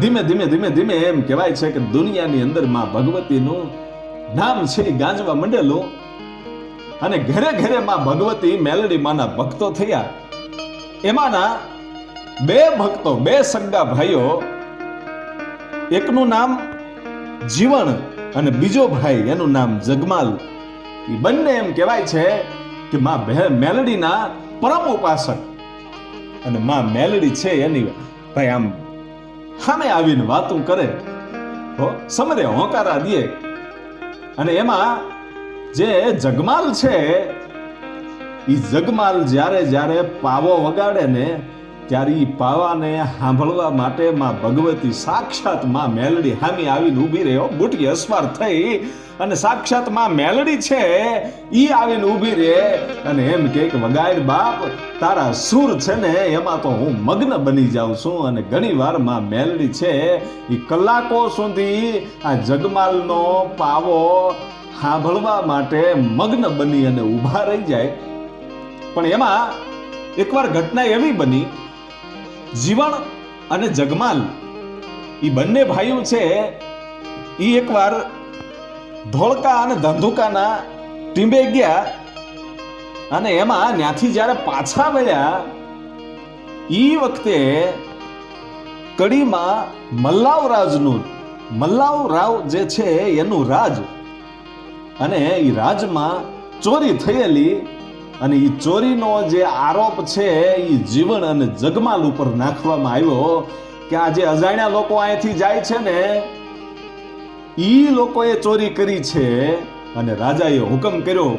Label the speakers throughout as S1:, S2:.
S1: ધીમે ધીમે ધીમે ધીમે એમ કહેવાય છે કે દુનિયાની અંદરમાં ભગવતીનું નામ છે ગાંજવા મંડેલું અને ઘરે ઘરે માં ભગવતી મેલડી માના ભક્તો થયા. એમાંના બે ભક્તો, બે સગા ભાઈઓ, એકનું નામ જીવણ અને બીજો ભાઈ, એનું નામ જગમાલ. એ બંને એમ કહેવાય છે કે માં મેલડીના પરમ ઉપાસક અને માં મેલડી છે એની. ભાઈ, આમ સામે આવીને વાતું કરે. સમરે હોંકારા દે. અને એમાં જે જગમાલ છે એ જગમાલ જ્યારે જ્યારે પાવો વગાડે ને ત્યારે એ પાવાને સાંભળવા માટે માં ભગવતી સાક્ષાતમાં મેલડી હામી આવીને ઊભી રહ્યો બુટકી અસવાર થઈ અને સાક્ષાતમાં મેલડી છે. એ આવીને ઊભી રહે અને એમ કે, વગાડ બાપ, તારા સુર છે ને, એમાં તો હું મગ્ન બની જાઉં છું અને ઘણી વારમાં મેલડી છે. એ કલાકો સુધી આ જગમાલનો પાવો સાંભળવા માટે મગ્ન બની અને ઊભા રહી જાય. પણ એમાં એકવાર ઘટના એવી બની જીવણ અને જગમાલ. એ બંને ભાઈઓ છે એ એકવાર ધોળકા અને ધંધુકાના ટીંબે ગયા અને એમાં ત્યાંથી જ્યારે પાછા વળ્યા એ વખતે કડીમાં મલ્લાવ રાજનું મલ્લાવ રાવ જે છે એનું રાજ. અને એ રાજમાં ચોરી થયેલી અને એ ચોરીનો જે આરોપ છે એ જીવન અને જગમાલ ઉપર નાખવામાં આવ્યો કે આ જે અજાણ્યા લોકો અહીંથી જાય છે ને, ઈ લોકોએ ચોરી કરી છે અને રાજાએ હુકમ કર્યો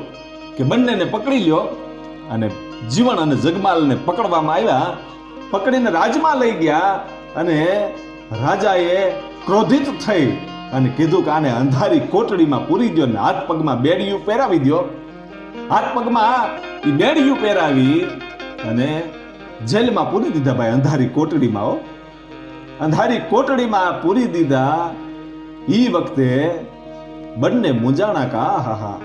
S1: કે બંનેને પકડી લ્યો અને જીવન અને જગમાલને પકડવામાં આવ્યા. પકડીને રાજમાં લઈ ગયા અને રાજાએ ક્રોધિત થઈ અને કીધું કે આને અંધારી કોટડીમાં પૂરી દો ને હાથ પગમાં બેડિયું પહેરાવી દો હાથ પગમાં એ બેડિયું પહેરાવી અને જેલમાં પૂરી દીધા ભાઈ અંધારી કોટડીમાં હો. અંધારી કોટડીમાં પૂરી દીધા. એ વખતે બંને મૂંઝાણા કા હા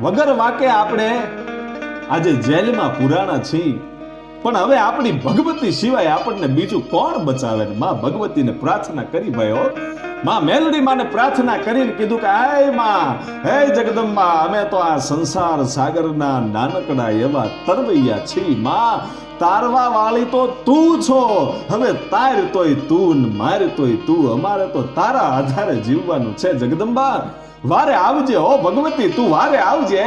S1: વગર વાકે આપણે આજે જેલમાં પુરાણા છીએ. પણ હવે આપણી ભગવતી સિવાય આપણને બીજું કોણ બચાવે મા ભગવતીને પ્રાર્થના કરી ભાઈ હો. માં મેલડી માને પ્રાર્થના કરીને કીધું કે, આયમાં, હે જગદંબા, અમે તો આ સંસાર સાગરના નાનકડા એવા તરવૈયા છી માં તારવા વાળી તો તું છો. હવે તાર તોય તું માર તોય તું. અમારે તો તારા આધારે જીવવાનું છે જગદંબા. વારે આવજે, હો ભગવતી, તું વારે આવજે.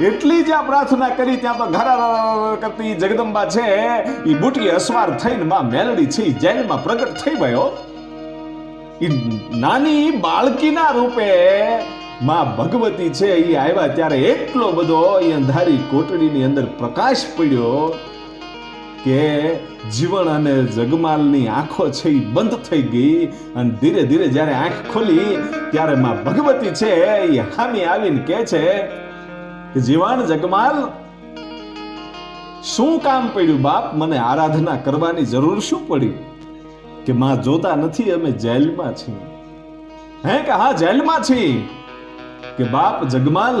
S1: એટલી જ્યાં પ્રાર્થના કરી, ત્યાં તો ઘરા કરતી જગદંબા છે. એ બુટકી અસવાર થઈને માં મેલડી છે જેલમાં પ્રગટ થઈ ગયો. નાની બાળકીના રૂપે માં ભગવતી છે એ આવ્યા ત્યારે એટલો બધો એ અંધારી કોટડીની અંદર પ્રકાશ પડ્યો કે જીવન અને જગમાલની આંખો છે એ બંધ થઈ ગઈ અને ધીરે ધીરે જ્યારે આંખ ખોલી ત્યારે માં ભગવતી છે એ હામી આવીને કહે છે કે જીવન જગમાલ, શું કામ પડ્યું બાપ? મને આરાધના કરવાની જરૂર શું પડી? કે માં જોતા નથી અમે જેલમાં છીએ. હે કે હા, જેલમાં છીએ? કે બાપ જગમાલ,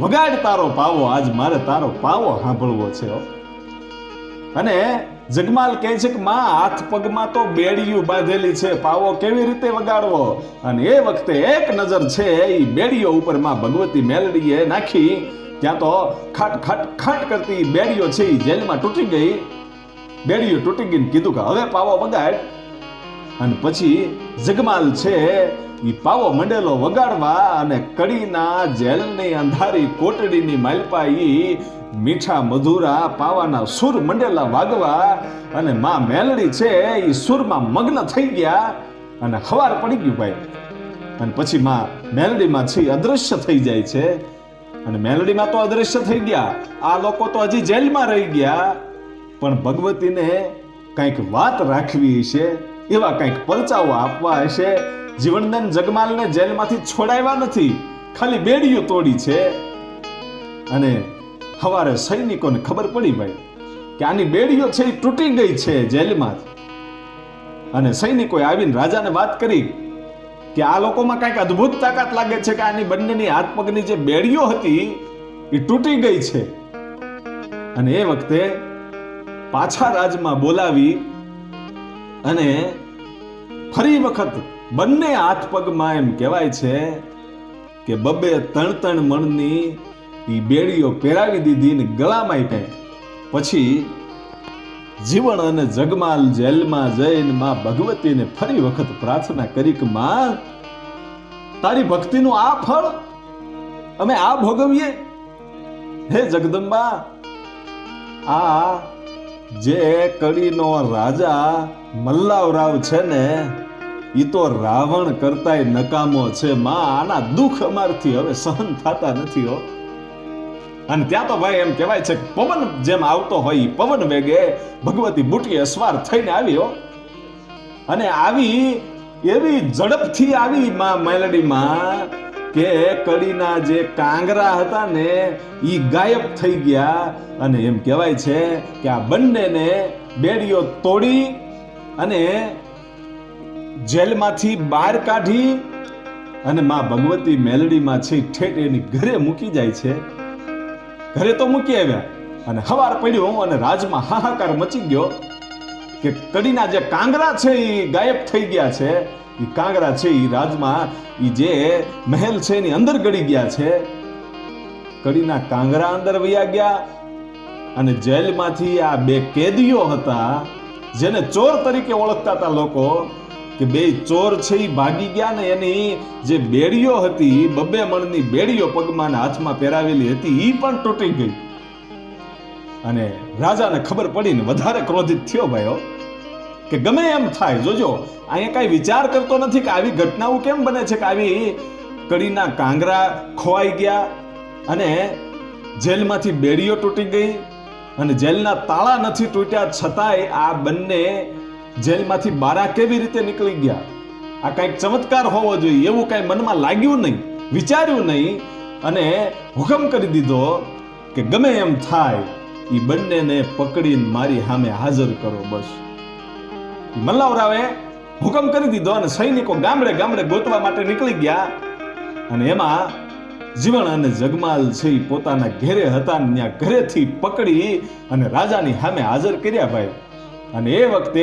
S1: વગાડ તારો પાવો, આજ મારે તારો પાવો સાંભળવો છે અને જગમાલ કહે છે કે માં, હાથ પગમાં તો બેડીયું બાંધેલી છે, પાવો કેવી રીતે વગાડવો? અને એ વખતે એક નજર છે એ બેડીઓ ઉપરમાં ભગવતી મેલડીએ નાખી, ત્યાં તો ખટ ખટ ખટ કરતી બેડીઓ છે એ જેલમાં તૂટી ગઈ. બેડીઓ તૂટી ગઈ કીધું કે હવે પાવો વગાડ. અને પછી જગમાલ છે એ પાવો મંડેલો વગાડવા અને કડીના જેલની અંધારી કોટડીની માલપાઈ, મીઠા મધુરા પાવાના સુર મંડેલા વાગવા અને માં મેલડી છે એ સુરમાં મગ્ન થઈ ગયા અને હવાર પડી ગયું ભાઈ. અને પછી માં મેલડીમાં છે અદૃશ્ય થઈ જાય છે. અને મેલડીમાં તો અદૃશ્ય થઈ ગયા. આ લોકો તો હજી જેલમાં રહી ગયા. પણ ભગવતીને કંઈક વાત રાખવી હશે એવા કંઈક પરચાઓ આપવા હશે? જીવનદાન જગમાલને જેલમાંથી છોડાવ્યા નથી. ખાલી બેડીઓ તોડી છે. અને હવારે સૈનિકોને ખબર પડી ભાઈ કે આની બેડીઓ છે એ તૂટી ગઈ છે જેલમાં. અને સૈનિકોએ આવીને રાજાને વાત કરી કે આ લોકોમાં કંઈક અદ્ભુત તાકાત લાગે છે કે આની બંનેની હાથ પગની જે બેડીઓ હતી એ તૂટી ગઈ છે. અને એ વખતે પાછા રાજમાં બોલાવી અને ફરી વખત બંને હાથ પગમાં એમ કહેવાય છે કે બબે ત્રણ ત્રણ મણની ઈ બેડીઓ પહેરાવી દીધી ને ગળામાં પે પછી જીવન અને જગમાલ જેલમાં જઈને માં ભગવતીને ફરી વખત પ્રાર્થના કરી કે માં, તારી ભક્તિનું આ ફળ અમે આ ભોગવીએ. હે જગદંબા, આ જે કડીનો રાજા મલ્લાવરાવ છે ને એ તો રાવણ કરતાય નકામો છે માં, આના દુઃખ અમારથી હવે સહન થતા નથી હો. અને ત્યાં તો ભાઈ એમ કહેવાય છે પવન જેમ આવતો હોય પવન વેગે ભગવતી બુટી અસવાર થઈને આવી હો. અને આવી એવી ઝડપથી આવી માં મેલડીમાં કે કડીના જે કાંગરા હતા ને એ ગાયબ થઈ ગયા. અને એમ કહેવાય છે કે આ બંનેને બેડીઓ તોડી અને જેલમાંથી બહાર કાઢી અને માં ભગવતી મેલડીમાં છે ઠેઠ એની ઘરે મૂકી જાય છે. ઘરે તો મૂકી આવ્યા. અને હવાર પડ્યો અને રાજમાં હાહાકાર મચી ગયો કે કડીના જે કાંગરા છે એ ગાયબ થઈ ગયા છે. એ કાંગરા છે એ રાજમાં એ જે મહેલ છે એની અંદર ગળી ગયા છે. કડીના કાંગરા અંદર વયા ગયા અને જેલમાંથી આ બે કેદીઓ હતા, જેને ચોર તરીકે ઓળખતા હતા લોકો, કે બે ચોર છે એ ભાગી ગયા ને એની જે બેડીઓ હતી, બબ્બે મણની બેડીઓ પગમાં હાથમાં પહેરાવેલી હતી એ પણ તૂટી ગઈ. અને રાજાને ખબર પડીને વધારે ક્રોધિત થયો ભાઈઓ. કે ગમે એમ થાય. જોજો, અહીંયા કાંઈ વિચાર કરતો નથી કે આવી ઘટનાઓ કેમ બને છે કે આવી કડીના કાંગરા ખોવાઈ ગયા અને જેલમાંથી બેડીઓ તૂટી ગઈ અને જેલના તાળા નથી તૂટ્યા છતાંય આ બંને જેલમાંથી બારા કેવી રીતે નીકળી ગયા? આ કાંઈક ચમત્કાર હોવો જોઈએ. એવું કાંઈ મનમાં લાગ્યું નહીં, વિચાર્યું નહીં અને હુકમ કરી દીધો કે ગમે એમ થાય એ બંનેને પકડીને મારી સામે હાજર કરો બસ. મલ્લાવરાવે હુકમ કરી દીધો અને સૈનિકો ગામડે ગામડે ગોતવા માટે નીકળી ગયા. અને એમાં જીવન અને જગમાલ છે પોતાના ઘેરે હતા ત્યાં ઘરેથી પકડી અને રાજાની સામે હાજર કર્યા ભાઈ. અને એ વખતે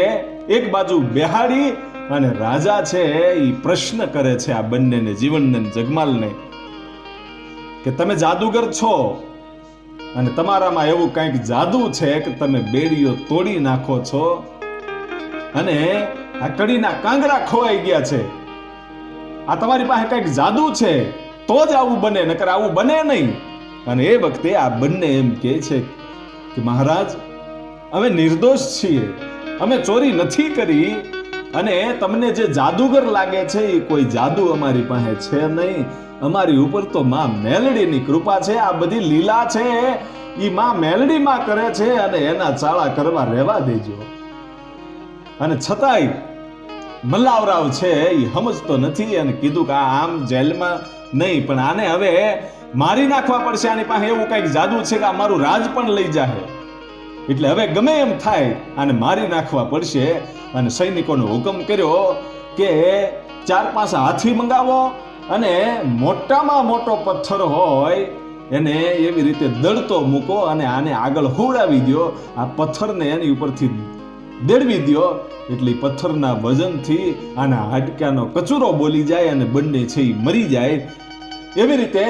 S1: એક બાજુ બેહાડી અને રાજા છે એ પ્રશ્ન કરે છે આ બંનેને, જીવનને જગમાલને કે તમે જાદુગર છો અને તમારામાં એવું કંઈક જાદુ છે કે તમે બેડીઓ તોડી નાખો છો? અને આ કડીના કાંગરા ખોવાઈ ગયા છે. આ તમારી પાસે કંઈક જાદુ છે, તો જ આવું બને, નકર આવું બને નહીં. અને એ વખતે આ બંને એમ કહે છે કે, મહારાજ, અમે નિર્દોષ છીએ. અમે ચોરી નથી કરી અને તમને જે જાદુગર લાગે છે, એ કોઈ જાદુ અમારી પાસે છે નહીં. અમારી ઉપર તો માં મેલડીની કૃપા છે, આ બધી લીલા છે. એ માં મેલડીમાં કરે છે અને એના ચાળા કરવા રહેવા દેજો. અને છતાંય મલ્લાવરાવ છે એ સમજતો નથી અને કીધું કે આમ જેલમાં નહીં, પણ આને હવે મારી નાખવા પડશે, આની પાસે એવું કંઈક જાદુ છે કે આ મારું રાજ પણ લઈ જાય એટલે હવે ગમે એમ થાય, આને મારી નાખવા પડશે અને સૈનિકોનો હુકમ કર્યો કે ચાર પાંચ હાથી મંગાવો અને મોટામાં મોટો પથ્થર હોય, એને એવી રીતે દળતો મૂકો અને આને આગળ હોવડાવી દો આ પથ્થરને એની ઉપરથી દેડવી દો એટલે પથ્થરના વજનથી આના હાડકાનો કચુરો બોલી જાય અને બંને છે એ મરી જાય. એવી રીતે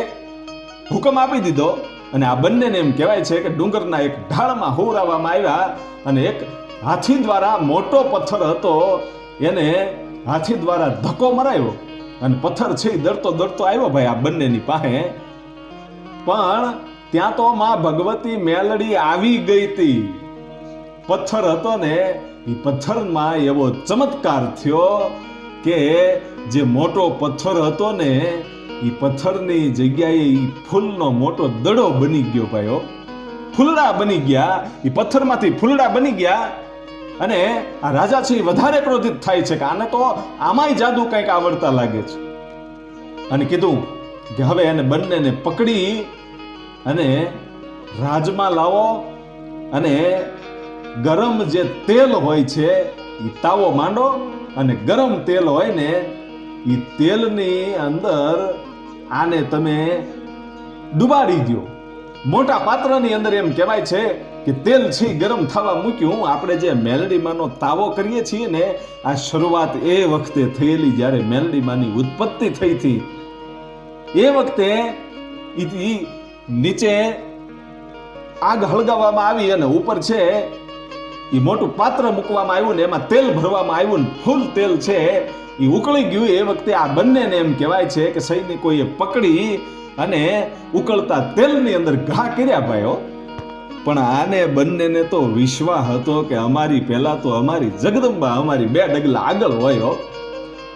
S1: હુકમ આપી દીધો. અને આ બંનેને એમ કહેવાય છે કે ડુંગરના એક ઢાળમાં હોવરાવવામાં આવ્યા અને એક હાથી દ્વારા મોટો પથ્થર હતો. એને હાથી દ્વારા ધક્કો મરાયો અને પથ્થર છે દરતો દરતો આવ્યો ભાઈ આ બંનેની પાસે. પણ ત્યાં તો માં ભગવતી મેલડી આવી ગઈ હતી પથ્થર હતો ને, એ પથ્થરમાં એવો ચમત્કાર થયો કે જે મોટો પથ્થર હતો ને, એ પથ્થરની જગ્યાએ ફૂલનો મોટો દડો બની ગયો ભાઈઓ ફૂલડા બની ગયા, એ પથ્થરમાંથી ફૂલડા બની ગયા અને આ રાજા છે એ વધારે ક્રોધિત થાય છે કે આને તો આમાંય જાદુ કંઈક આવડતા લાગે છે. અને કીધું કે હવે એને બંનેને પકડી અને રાજમાં લાવો અને ગરમ જે તેલ હોય છે એ તાવો માંડો અને ગરમ તેલ હોય ને એ તેલની અંદર આને તમે ડુબાડી દો મોટા પાત્રની અંદર એમ કહેવાય છે કે તેલ છે ગરમ થવા મૂક્યું. આપણે જે મેલડીમાંનો તાવો કરીએ છીએ ને, આ શરૂઆત એ વખતે થયેલી જ્યારે મેલડીમાંની ઉત્પત્તિ થઈ હતી. એ વખતે નીચે આગ હળગાવવામાં આવી અને ઉપર છે એ મોટું પાત્ર મૂકવામાં આવ્યું ને એમાં તેલ ભરવામાં આવ્યું ને ફૂલ તેલ છે. એ ઉકળી ગયું એ વખતે આ બંનેને એમ કહેવાય છે કે સૈનિકોએ પકડી અને ઉકળતા તેલની અંદર ઘા કર્યા ભાઈઓ પણ આને બંનેને તો વિશ્વાસ હતો કે અમારી પહેલા તો અમારી જગદંબા અમારી બે ડગલા આગળ હોય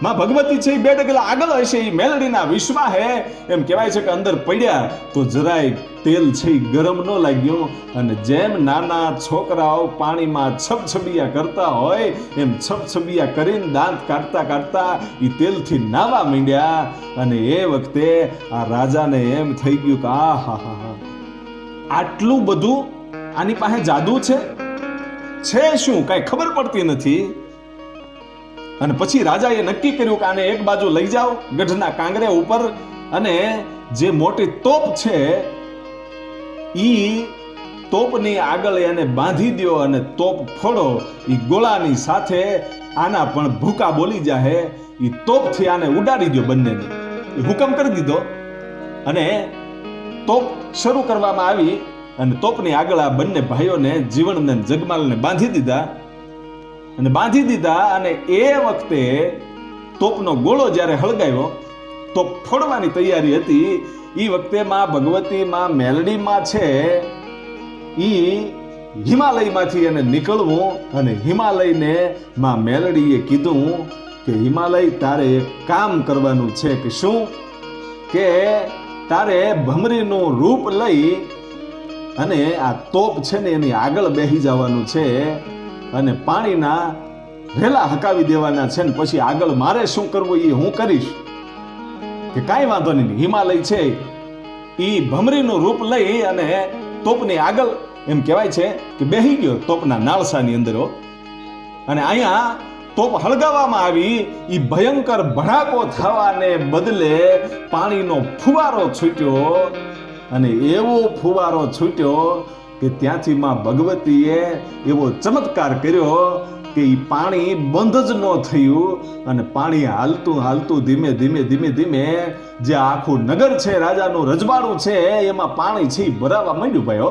S1: માં ભગવતી છે એ બે ડગલા આગળ હશે, એ મેલડીના વિશ્વા હે. એમ કહેવાય છે કે અંદર પડ્યા તો જરાય તેલ છે ગરમ ન લાગ્યું. અને જેમ નાના છોકરાઓ પાણીમાં છબછબિયા કરતા હોય, એમ છબછબિયા કરીને દાંત કાઢતા કાઢતા એ તેલથી નાવા માંડ્યા. અને એ વખતે આ રાજાને એમ થઈ ગયું કે આ હા હા હા. આટલું બધું આની પાસે જાદુ છે? છે શું? કાંઈ ખબર પડતી નથી? અને પછી રાજાએ નક્કી કર્યું કે આને એક બાજુ લઈ જાઓ ગઢના કાંગરે ઉપર. અને જે મોટી તોપ છે, ઈ તોપની આગળ એને બાંધી દો અને તોપ ફોડો. ઈ ગોળાની સાથે આના પણ ભૂકા બોલી જાહે. ઈ તોપથી આને ઉડાડી દો બંનેને. હુકમ કરી દીધો. અને તોપ શરૂ કરવામાં આવી અને તોપની આગળ આ બંને ભાઈઓને જીવનને જગમાલને બાંધી દીધા. અને બાંધી દીધા અને એ વખતે તોપનો ગોળો જ્યારે હળગાવ્યો, તો ફોડવાની તૈયારી હતી. એ વખતે માં ભગવતી માં મેલડીમાં છે. એ હિમાલયમાંથી એને નીકળવું અને હિમાલયને માં મેલડીએ કીધું કે, હિમાલય તારે એક કામ કરવાનું છે કે શું? કે તારે ભમરીનું રૂપ લઈ અને આ તોપ છે ને એની આગળ બેસી જવાનું છે. અને પાણીના રેલા હકાવી દેવાના છે ને પછી આગળ મારે શું કરવું એ હું કરીશ? કે કાંઈ વાંધો નહીં. હિમાલય છે. એ ભમરીનું રૂપ લઈ અને તોપની આગળ એમ કહેવાય છે કે બેહી ગયો તોપના નાળસાની અંદર અને અહીંયા તોપ હળગાવવામાં આવી. એ ભયંકર ભડાકો થવાને બદલે પાણીનો ફુવારો છૂટ્યો. અને એવો ફુવારો છૂટ્યો કે ત્યાંથી માં ભગવતીએ એવો ચમત્કાર કર્યો કે એ પાણી બંધ જ ન થયું અને પાણી હાલતું હાલતું ધીમે ધીમે ધીમે ધીમે જે આખું નગર છે, રાજાનું રજવાડું છે, એમાં પાણી છે ભરાવા માંડ્યું ભાઈઓ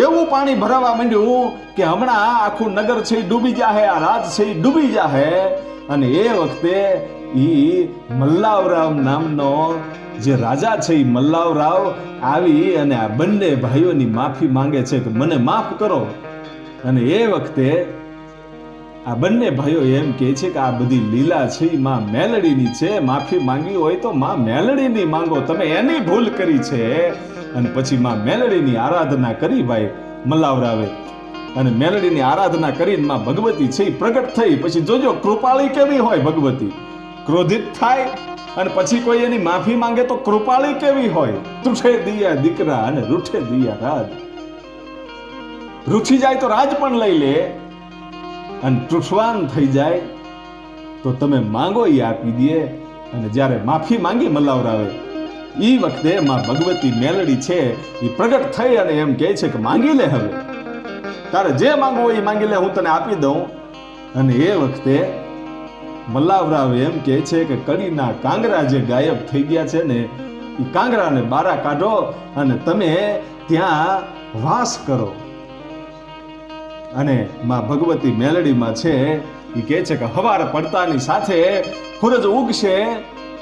S1: એવું પાણી ભરાવા માંડ્યું કે હમણાં આખું નગર છે ડૂબી જાહે, આ રાજ છે ડૂબી જાહે અને એ વખતે ઈ મલ્લાવરાવ નામનો જે રાજા છે એ મલ્લાવરાવ આવી અને આ બંને ભાઈઓની માફી માંગે છે કે મને માફ કરો. અને એ વખતે આ બંને ભાઈઓ એમ કહે છે કે આ બધી લીલા છે એ માં મેલડીની છે, માફી માંગી હોય તો માં મેલડીની માંગો. તમે એની ભૂલ કરી છે. અને પછી માં મેલડીની આરાધના કરી ભાઈ મલ્લાવરાવે. અને મેલડીની આરાધના કરીને માં ભગવતી છે એ પ્રગટ થઈ. પછી જોજો કૃપાળી કેવી હોય ભગવતી. ક્રોધિત થાય અને પછી કોઈ એની માફી માંગે તો કૃપાળી કેવી હોય તૂઠે દિયા દીકરા અને રૂઠે દિયા રાજ રૂઠી જાય તો રાજ પણ લઈ લે અને તૃષ્વાન થઈ જાય તો તમે માંગો એ આપી દે અને જ્યારે માફી માંગી મલાવરાવે એ વખતે માં ભગવતી મેલડી છે એ પ્રગટ થઈ અને એમ કહે છે કે માંગી લે હવે તારે જે માંગવું એ માંગી લે હું તને આપી દઉં અને એ વખતે મલ્લાવરાવ એમ કહે છે કે કડીના કાંગરા જે ગાયબ થઈ ગયા છે ને એ કાંગરાને બારા કાઢો અને તમે ત્યાં વાસ કરો. અને માં ભગવતી મેલડીમાં છે એ કહે છે કે હવાર પડતાની સાથે સૂરજ ઉગશે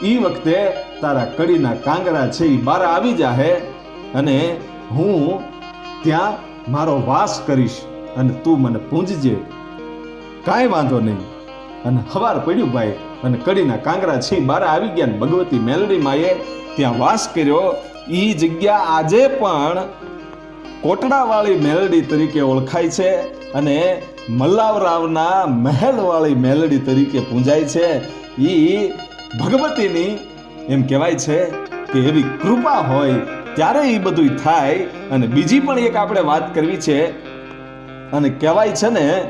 S1: એ વખતે તારા કડીના કાંગરા છે એ બારા આવી જાહે અને હું ત્યાં મારો વાસ કરીશ અને તું મને પૂંજજે. કાંઈ વાંધો નહીં. અને હવાર પડ્યું ભાઈ. અને કડીના કાંગરા છી બારા આવી ગયા ને ભગવતી મેલડીમાં એ ત્યાં વાસ કર્યો. એ જગ્યા આજે પણ કોટડાવાળી મેલડી તરીકે ઓળખાય છે અને મલ્લાવરાવના મહેલવાળી મેલડી તરીકે પૂંજાય છે. એ ભગવતીની એમ કહેવાય છે કે એવી કૃપા હોય ત્યારે એ બધું થાય. અને બીજી પણ એક આપણે વાત કરવી છે. અને કહેવાય છે ને